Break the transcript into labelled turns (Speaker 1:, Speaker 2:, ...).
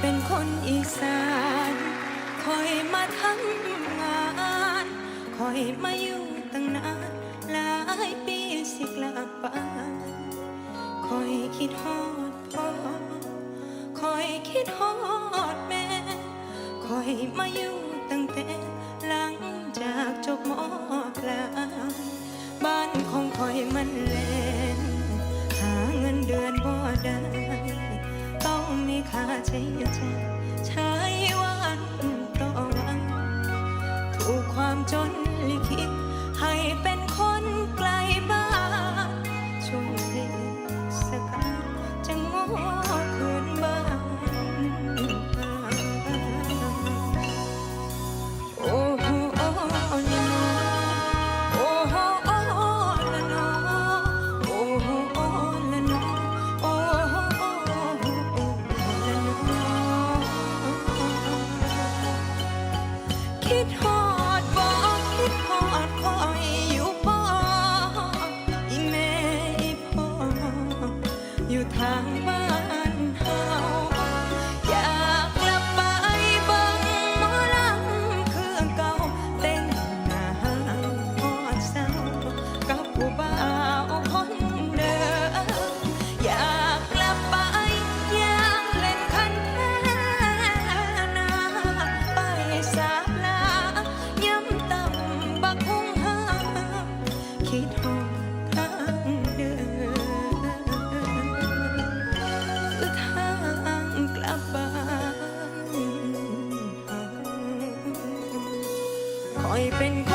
Speaker 1: เป็นคนอีสานคอยมาทำงานคอยมาอยู่ตั้งนานหลายปีสิกลับบ้านคอยคิดฮอดพ่อคอยคิดฮอดแม่คอยมาอยู่ตั้งแต่หลังจากจบมอปลา มีค่าใช้จ่ายใช้วันต่อวัน ถูกความจนลิขิต keep home. อยเป็นค